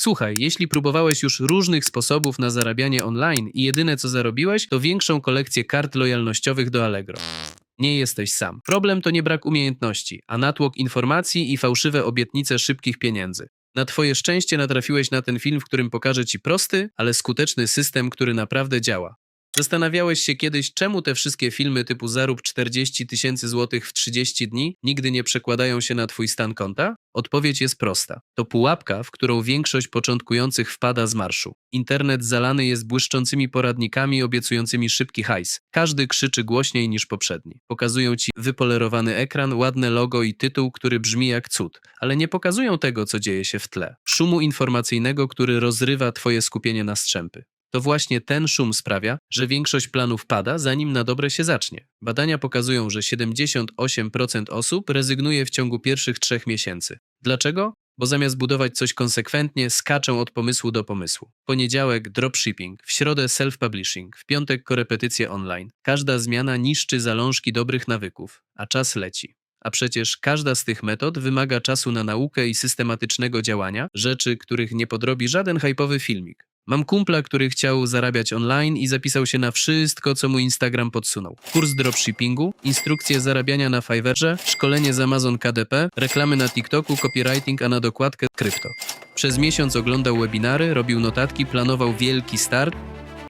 Słuchaj, jeśli próbowałeś już różnych sposobów na zarabianie online i jedyne co zarobiłeś, to większą kolekcję kart lojalnościowych do Allegro. Nie jesteś sam. Problem to nie brak umiejętności, a natłok informacji i fałszywe obietnice szybkich pieniędzy. Na twoje szczęście natrafiłeś na ten film, w którym pokażę ci prosty, ale skuteczny system, który naprawdę działa. Zastanawiałeś się kiedyś, czemu te wszystkie filmy typu zarób 40 tysięcy złotych w 30 dni nigdy nie przekładają się na twój stan konta? Odpowiedź jest prosta. To pułapka, w którą większość początkujących wpada z marszu. Internet zalany jest błyszczącymi poradnikami obiecującymi szybki hajs. Każdy krzyczy głośniej niż poprzedni. Pokazują ci wypolerowany ekran, ładne logo i tytuł, który brzmi jak cud, ale nie pokazują tego, co dzieje się w tle. Szumu informacyjnego, który rozrywa twoje skupienie na strzępy. To właśnie ten szum sprawia, że większość planów pada, zanim na dobre się zacznie. Badania pokazują, że 78% osób rezygnuje w ciągu pierwszych trzech miesięcy. Dlaczego? Bo zamiast budować coś konsekwentnie, skaczą od pomysłu do pomysłu. Poniedziałek dropshipping, w środę self-publishing, w piątek korepetycje online. Każda zmiana niszczy zalążki dobrych nawyków, a czas leci. A przecież każda z tych metod wymaga czasu na naukę i systematycznego działania, rzeczy, których nie podrobi żaden hypowy filmik. Mam kumpla, który chciał zarabiać online i zapisał się na wszystko, co mu Instagram podsunął. Kurs dropshippingu, instrukcje zarabiania na Fiverrze, szkolenie z Amazon KDP, reklamy na TikToku, copywriting, a na dokładkę krypto. Przez miesiąc oglądał webinary, robił notatki, planował wielki start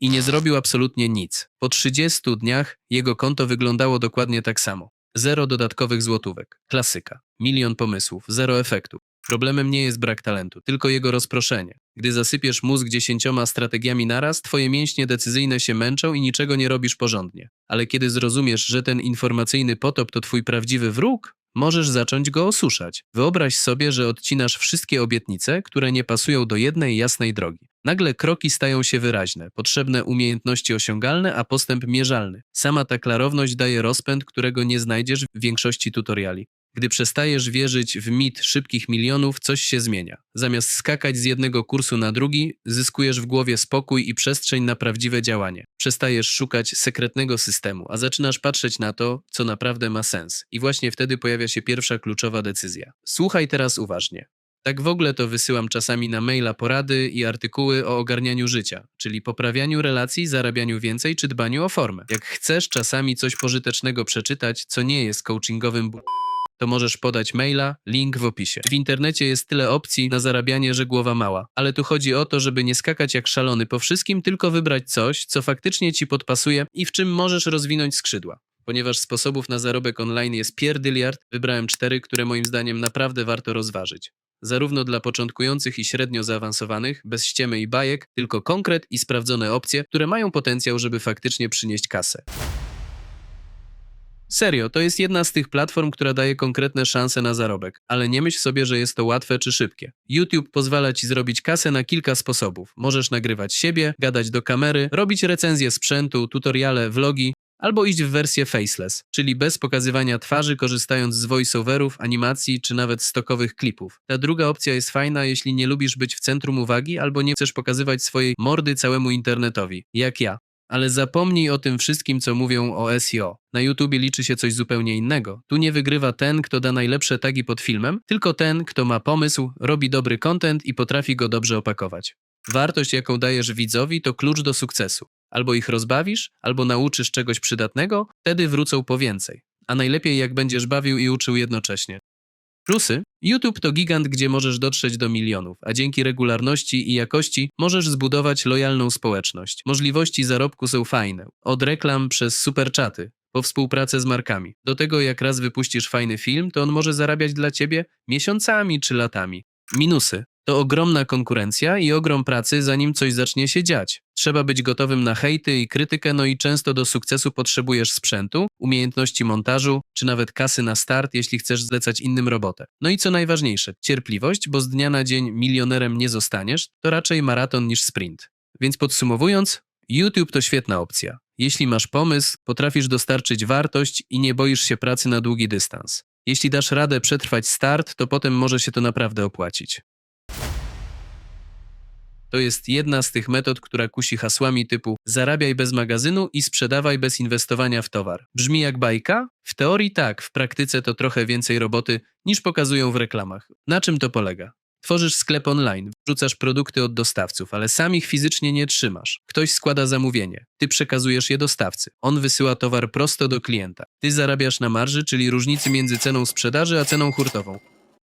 i nie zrobił absolutnie nic. Po 30 dniach jego konto wyglądało dokładnie tak samo. Zero dodatkowych złotówek. Klasyka. Milion pomysłów, zero efektu. Problemem nie jest brak talentu, tylko jego rozproszenie. Gdy zasypiesz mózg dziesięcioma strategiami naraz, twoje mięśnie decyzyjne się męczą i niczego nie robisz porządnie. Ale kiedy zrozumiesz, że ten informacyjny potop to twój prawdziwy wróg, możesz zacząć go osuszać. Wyobraź sobie, że odcinasz wszystkie obietnice, które nie pasują do jednej jasnej drogi. Nagle kroki stają się wyraźne, potrzebne umiejętności osiągalne, a postęp mierzalny. Sama ta klarowność daje rozpęd, którego nie znajdziesz w większości tutoriali. Gdy przestajesz wierzyć w mit szybkich milionów, coś się zmienia. Zamiast skakać z jednego kursu na drugi, zyskujesz w głowie spokój i przestrzeń na prawdziwe działanie. Przestajesz szukać sekretnego systemu, a zaczynasz patrzeć na to, co naprawdę ma sens. I właśnie wtedy pojawia się pierwsza kluczowa decyzja. Słuchaj teraz uważnie. Tak w ogóle to wysyłam czasami na maila porady i artykuły o ogarnianiu życia, czyli poprawianiu relacji, zarabianiu więcej czy dbaniu o formę. Jak chcesz czasami coś pożytecznego przeczytać, co nie jest coachingowym bu- to możesz podać maila, link w opisie. W internecie jest tyle opcji na zarabianie, że głowa mała. Ale tu chodzi o to, żeby nie skakać jak szalony po wszystkim, tylko wybrać coś, co faktycznie ci podpasuje i w czym możesz rozwinąć skrzydła. Ponieważ sposobów na zarobek online jest pierdyliard, wybrałem cztery, które moim zdaniem naprawdę warto rozważyć. Zarówno dla początkujących i średnio zaawansowanych, bez ściemy i bajek, tylko konkret i sprawdzone opcje, które mają potencjał, żeby faktycznie przynieść kasę. Serio, to jest jedna z tych platform, która daje konkretne szanse na zarobek, ale nie myśl sobie, że jest to łatwe czy szybkie. YouTube pozwala ci zrobić kasę na kilka sposobów. Możesz nagrywać siebie, gadać do kamery, robić recenzje sprzętu, tutoriale, vlogi, albo iść w wersję faceless, czyli bez pokazywania twarzy, korzystając z voiceoverów, animacji czy nawet stokowych klipów. Ta druga opcja jest fajna, jeśli nie lubisz być w centrum uwagi albo nie chcesz pokazywać swojej mordy całemu internetowi, jak ja. Ale zapomnij o tym wszystkim, co mówią o SEO. Na YouTubie liczy się coś zupełnie innego. Tu nie wygrywa ten, kto da najlepsze tagi pod filmem, tylko ten, kto ma pomysł, robi dobry content i potrafi go dobrze opakować. Wartość, jaką dajesz widzowi, to klucz do sukcesu. Albo ich rozbawisz, albo nauczysz czegoś przydatnego, wtedy wrócą po więcej. A najlepiej, jak będziesz bawił i uczył jednocześnie. Plusy? YouTube to gigant, gdzie możesz dotrzeć do milionów, a dzięki regularności i jakości możesz zbudować lojalną społeczność. Możliwości zarobku są fajne. Od reklam przez superczaty, po współpracę z markami. Do tego jak raz wypuścisz fajny film, to on może zarabiać dla ciebie miesiącami czy latami. Minusy. To ogromna konkurencja i ogrom pracy, zanim coś zacznie się dziać. Trzeba być gotowym na hejty i krytykę, no i często do sukcesu potrzebujesz sprzętu, umiejętności montażu, czy nawet kasy na start, jeśli chcesz zlecać innym robotę. No i co najważniejsze, cierpliwość, bo z dnia na dzień milionerem nie zostaniesz, to raczej maraton niż sprint. Więc podsumowując, YouTube to świetna opcja. Jeśli masz pomysł, potrafisz dostarczyć wartość i nie boisz się pracy na długi dystans. Jeśli dasz radę przetrwać start, to potem może się to naprawdę opłacić. To jest jedna z tych metod, która kusi hasłami typu zarabiaj bez magazynu i sprzedawaj bez inwestowania w towar. Brzmi jak bajka? W teorii tak, w praktyce to trochę więcej roboty niż pokazują w reklamach. Na czym to polega? Tworzysz sklep online, wrzucasz produkty od dostawców, ale sam ich fizycznie nie trzymasz. Ktoś składa zamówienie, ty przekazujesz je dostawcy. On wysyła towar prosto do klienta. Ty zarabiasz na marży, czyli różnicy między ceną sprzedaży a ceną hurtową.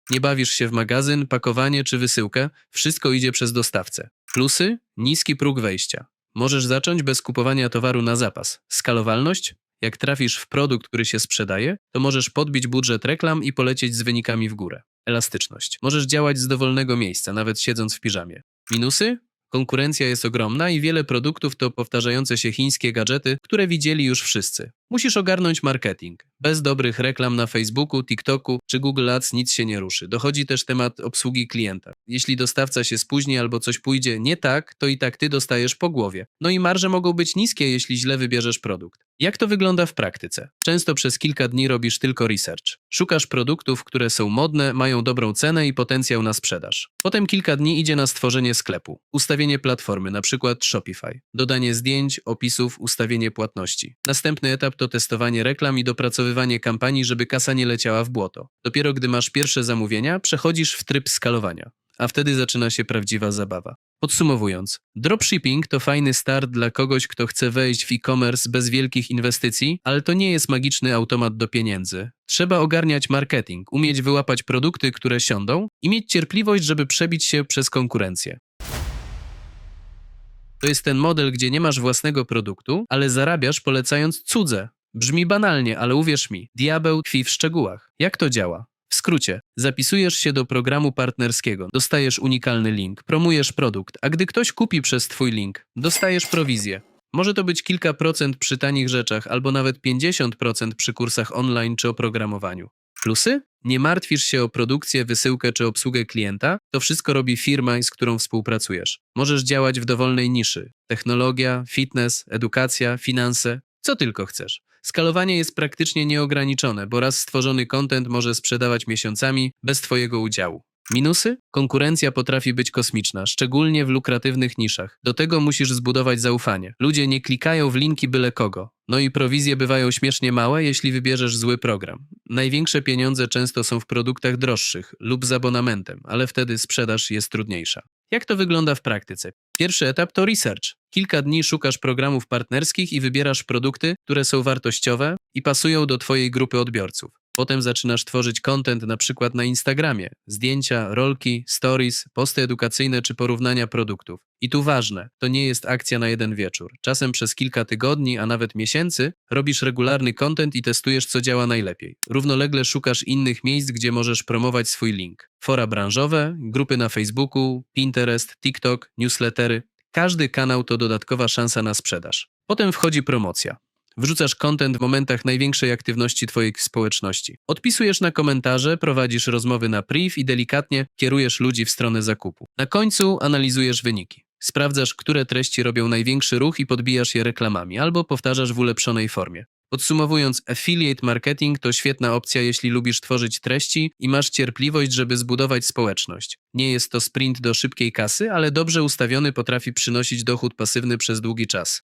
Nie bawisz się w magazyn, pakowanie czy wysyłkę, wszystko idzie przez dostawcę. Plusy? Niski próg wejścia. Możesz zacząć bez kupowania towaru na zapas. Skalowalność? Jak trafisz w produkt, który się sprzedaje, to możesz podbić budżet reklam i polecieć z wynikami w górę. Elastyczność. Możesz działać z dowolnego miejsca, nawet siedząc w piżamie. Minusy? Konkurencja jest ogromna i wiele produktów to powtarzające się chińskie gadżety, które widzieli już wszyscy. Musisz ogarnąć marketing. Bez dobrych reklam na Facebooku, TikToku czy Google Ads nic się nie ruszy. Dochodzi też temat obsługi klienta. Jeśli dostawca się spóźni albo coś pójdzie nie tak, to i tak ty dostajesz po głowie. No i marże mogą być niskie, jeśli źle wybierzesz produkt. Jak to wygląda w praktyce? Często przez kilka dni robisz tylko research. Szukasz produktów, które są modne, mają dobrą cenę i potencjał na sprzedaż. Potem kilka dni idzie na stworzenie sklepu, ustawienie platformy, np. Shopify, dodanie zdjęć, opisów, ustawienie płatności. Następny etap to testowanie reklam i dopracowywanie kampanii, żeby kasa nie leciała w błoto. Dopiero gdy masz pierwsze zamówienia, przechodzisz w tryb skalowania, a wtedy zaczyna się prawdziwa zabawa. Podsumowując, dropshipping to fajny start dla kogoś, kto chce wejść w e-commerce bez wielkich inwestycji, ale to nie jest magiczny automat do pieniędzy. Trzeba ogarniać marketing, umieć wyłapać produkty, które siądą i mieć cierpliwość, żeby przebić się przez konkurencję. To jest ten model, gdzie nie masz własnego produktu, ale zarabiasz polecając cudze. Brzmi banalnie, ale uwierz mi, diabeł tkwi w szczegółach. Jak to działa? W skrócie, zapisujesz się do programu partnerskiego, dostajesz unikalny link, promujesz produkt, a gdy ktoś kupi przez Twój link, dostajesz prowizję. Może to być kilka procent przy tanich rzeczach, albo nawet 50% przy kursach online czy oprogramowaniu. Plusy? Nie martwisz się o produkcję, wysyłkę czy obsługę klienta, to wszystko robi firma, z którą współpracujesz. Możesz działać w dowolnej niszy technologia, fitness, edukacja, finanse, co tylko chcesz. Skalowanie jest praktycznie nieograniczone, bo raz stworzony content może sprzedawać miesiącami bez Twojego udziału. Minusy? Konkurencja potrafi być kosmiczna, szczególnie w lukratywnych niszach. Do tego musisz zbudować zaufanie. Ludzie nie klikają w linki byle kogo. No i prowizje bywają śmiesznie małe, jeśli wybierzesz zły program. Największe pieniądze często są w produktach droższych lub z abonamentem, ale wtedy sprzedaż jest trudniejsza. Jak to wygląda w praktyce? Pierwszy etap to research. Kilka dni szukasz programów partnerskich i wybierasz produkty, które są wartościowe i pasują do Twojej grupy odbiorców. Potem zaczynasz tworzyć content na przykład na Instagramie, zdjęcia, rolki, stories, posty edukacyjne czy porównania produktów. I tu ważne, to nie jest akcja na jeden wieczór. Czasem przez kilka tygodni, a nawet miesięcy robisz regularny content i testujesz co działa najlepiej. Równolegle szukasz innych miejsc, gdzie możesz promować swój link. Fora branżowe, grupy na Facebooku, Pinterest, TikTok, newslettery. Każdy kanał to dodatkowa szansa na sprzedaż. Potem wchodzi promocja. Wrzucasz content w momentach największej aktywności Twojej społeczności. Odpisujesz na komentarze, prowadzisz rozmowy na priv i delikatnie kierujesz ludzi w stronę zakupu. Na końcu analizujesz wyniki. Sprawdzasz, które treści robią największy ruch i podbijasz je reklamami, albo powtarzasz w ulepszonej formie. Podsumowując, affiliate marketing to świetna opcja, jeśli lubisz tworzyć treści i masz cierpliwość, żeby zbudować społeczność. Nie jest to sprint do szybkiej kasy, ale dobrze ustawiony potrafi przynosić dochód pasywny przez długi czas.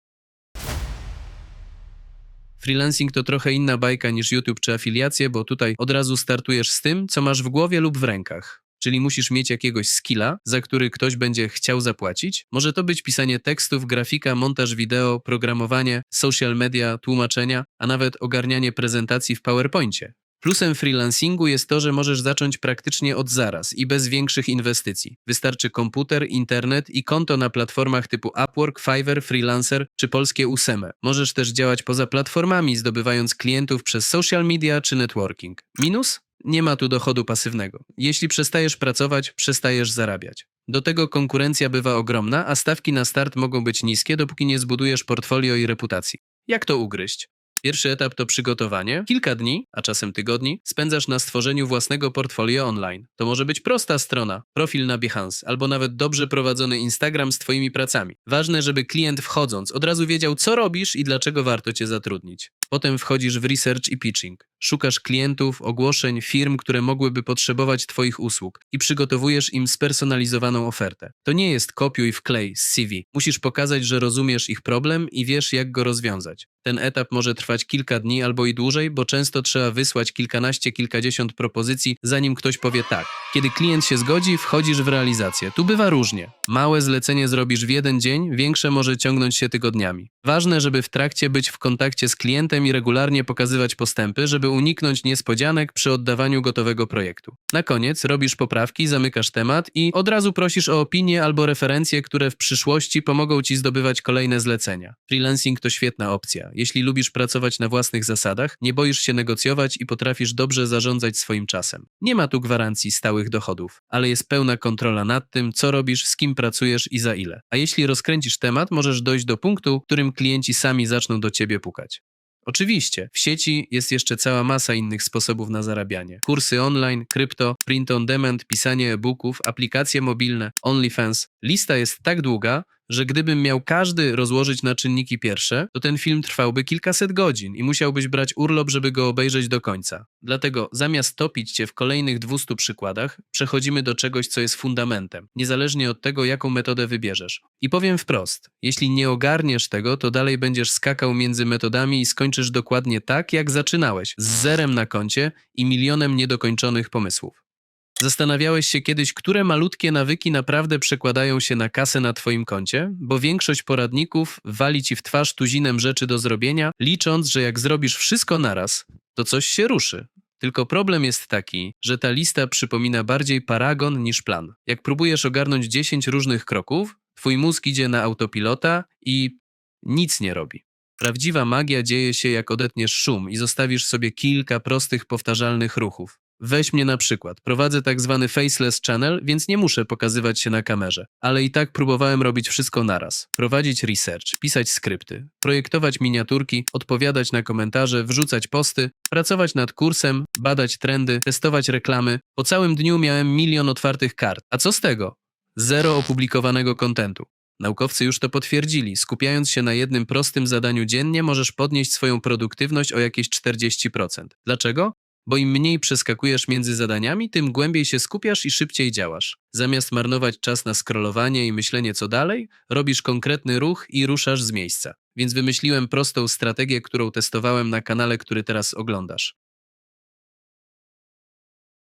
Freelancing to trochę inna bajka niż YouTube czy afiliacje, bo tutaj od razu startujesz z tym, co masz w głowie lub w rękach. Czyli musisz mieć jakiegoś skilla, za który ktoś będzie chciał zapłacić. Może to być pisanie tekstów, grafika, montaż wideo, programowanie, social media, tłumaczenia, a nawet ogarnianie prezentacji w PowerPoincie. Plusem freelancingu jest to, że możesz zacząć praktycznie od zaraz i bez większych inwestycji. Wystarczy komputer, internet i konto na platformach typu Upwork, Fiverr, Freelancer czy polskie Useme. Możesz też działać poza platformami, zdobywając klientów przez social media czy networking. Minus? Nie ma tu dochodu pasywnego. Jeśli przestajesz pracować, przestajesz zarabiać. Do tego konkurencja bywa ogromna, a stawki na start mogą być niskie, dopóki nie zbudujesz portfolio i reputacji. Jak to ugryźć? Pierwszy etap to przygotowanie. Kilka dni, a czasem tygodni, spędzasz na stworzeniu własnego portfolio online. To może być prosta strona, profil na Behance, albo nawet dobrze prowadzony Instagram z Twoimi pracami. Ważne, żeby klient wchodząc od razu wiedział, co robisz i dlaczego warto Cię zatrudnić. Potem wchodzisz w research i pitching. Szukasz klientów, ogłoszeń, firm, które mogłyby potrzebować Twoich usług i przygotowujesz im spersonalizowaną ofertę. To nie jest kopiuj wklej z CV. Musisz pokazać, że rozumiesz ich problem i wiesz, jak go rozwiązać. Ten etap może trwać kilka dni albo i dłużej, bo często trzeba wysłać kilkanaście, kilkadziesiąt propozycji, zanim ktoś powie tak. Kiedy klient się zgodzi, wchodzisz w realizację. Tu bywa różnie. Małe zlecenie zrobisz w jeden dzień, większe może ciągnąć się tygodniami. Ważne, żeby w trakcie być w kontakcie z klientem i regularnie pokazywać postępy, żeby uniknąć niespodzianek przy oddawaniu gotowego projektu. Na koniec robisz poprawki, zamykasz temat i od razu prosisz o opinie albo referencje, które w przyszłości pomogą ci zdobywać kolejne zlecenia. Freelancing to świetna opcja. Jeśli lubisz pracować na własnych zasadach, nie boisz się negocjować i potrafisz dobrze zarządzać swoim czasem. Nie ma tu gwarancji stałych dochodów, ale jest pełna kontrola nad tym, co robisz, z kim pracujesz i za ile. A jeśli rozkręcisz temat, możesz dojść do punktu, w którym klienci sami zaczną do ciebie pukać. Oczywiście, w sieci jest jeszcze cała masa innych sposobów na zarabianie. Kursy online, krypto, print on demand, pisanie e-booków, aplikacje mobilne, OnlyFans. Lista jest tak długa, że gdybym miał każdy rozłożyć na czynniki pierwsze, to ten film trwałby kilkaset godzin i musiałbyś brać urlop, żeby go obejrzeć do końca. Dlatego zamiast topić cię w kolejnych 200 przykładach, przechodzimy do czegoś, co jest fundamentem, niezależnie od tego, jaką metodę wybierzesz. I powiem wprost, jeśli nie ogarniesz tego, to dalej będziesz skakał między metodami i skończysz dokładnie tak, jak zaczynałeś, z zerem na koncie i milionem niedokończonych pomysłów. Zastanawiałeś się kiedyś, które malutkie nawyki naprawdę przekładają się na kasę na Twoim koncie? Bo większość poradników wali Ci w twarz tuzinem rzeczy do zrobienia, licząc, że jak zrobisz wszystko naraz, to coś się ruszy. Tylko problem jest taki, że ta lista przypomina bardziej paragon niż plan. Jak próbujesz ogarnąć 10 różnych kroków, Twój mózg idzie na autopilota i nic nie robi. Prawdziwa magia dzieje się, jak odetniesz szum i zostawisz sobie kilka prostych, powtarzalnych ruchów. Weź mnie na przykład. Prowadzę tak zwany faceless channel, więc nie muszę pokazywać się na kamerze. Ale i tak próbowałem robić wszystko naraz. Prowadzić research, pisać skrypty, projektować miniaturki, odpowiadać na komentarze, wrzucać posty, pracować nad kursem, badać trendy, testować reklamy. Po całym dniu miałem milion otwartych kart. A co z tego? Zero opublikowanego kontentu. Naukowcy już to potwierdzili. Skupiając się na jednym prostym zadaniu dziennie, możesz podnieść swoją produktywność o jakieś 40%. Dlaczego? Bo im mniej przeskakujesz między zadaniami, tym głębiej się skupiasz i szybciej działasz. Zamiast marnować czas na scrollowanie i myślenie co dalej, robisz konkretny ruch i ruszasz z miejsca. Więc wymyśliłem prostą strategię, którą testowałem na kanale, który teraz oglądasz.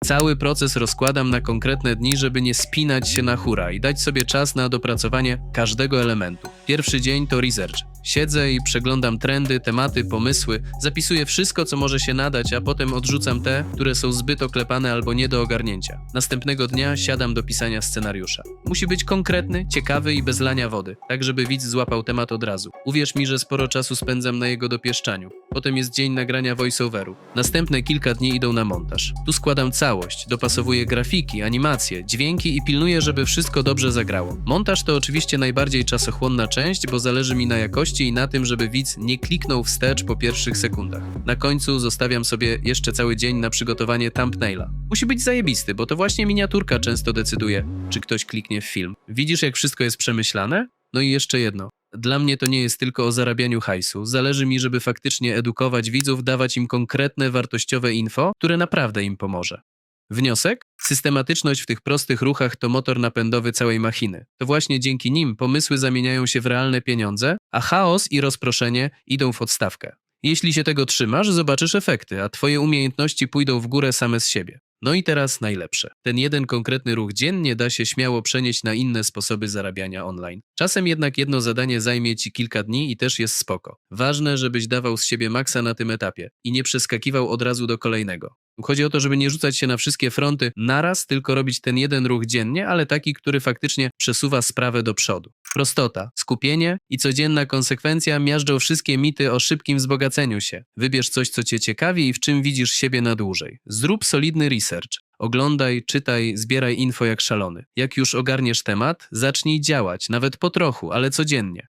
Cały proces rozkładam na konkretne dni, żeby nie spinać się na hura i dać sobie czas na dopracowanie każdego elementu. Pierwszy dzień to research. Siedzę i przeglądam trendy, tematy, pomysły, zapisuję wszystko, co może się nadać, a potem odrzucam te, które są zbyt oklepane albo nie do ogarnięcia. Następnego dnia siadam do pisania scenariusza. Musi być konkretny, ciekawy i bez lania wody, tak żeby widz złapał temat od razu. Uwierz mi, że sporo czasu spędzam na jego dopieszczaniu. Potem jest dzień nagrania voiceoveru. Następne kilka dni idą na montaż. Tu składam całość, dopasowuję grafiki, animacje, dźwięki i pilnuję, żeby wszystko dobrze zagrało. Montaż to oczywiście najbardziej czasochłonna część, bo zależy mi na jakości i na tym, żeby widz nie kliknął wstecz po pierwszych sekundach. Na końcu zostawiam sobie jeszcze cały dzień na przygotowanie thumbnaila. Musi być zajebisty, bo to właśnie miniaturka często decyduje, czy ktoś kliknie w film. Widzisz, jak wszystko jest przemyślane? No i jeszcze jedno. Dla mnie to nie jest tylko o zarabianiu hajsu. Zależy mi, żeby faktycznie edukować widzów, dawać im konkretne, wartościowe info, które naprawdę im pomoże. Wniosek? Systematyczność w tych prostych ruchach to motor napędowy całej machiny. To właśnie dzięki nim pomysły zamieniają się w realne pieniądze, a chaos i rozproszenie idą w odstawkę. Jeśli się tego trzymasz, zobaczysz efekty, a twoje umiejętności pójdą w górę same z siebie. No i teraz najlepsze. Ten jeden konkretny ruch dziennie da się śmiało przenieść na inne sposoby zarabiania online. Czasem jednak jedno zadanie zajmie ci kilka dni i też jest spoko. Ważne, żebyś dawał z siebie maksa na tym etapie i nie przeskakiwał od razu do kolejnego. Chodzi o to, żeby nie rzucać się na wszystkie fronty naraz, tylko robić ten jeden ruch dziennie, ale taki, który faktycznie przesuwa sprawę do przodu. Prostota, skupienie i codzienna konsekwencja miażdżą wszystkie mity o szybkim wzbogaceniu się. Wybierz coś, co cię ciekawi i w czym widzisz siebie na dłużej. Zrób solidny research. Oglądaj, czytaj, zbieraj info jak szalony. Jak już ogarniesz temat, zacznij działać, nawet po trochu, ale codziennie.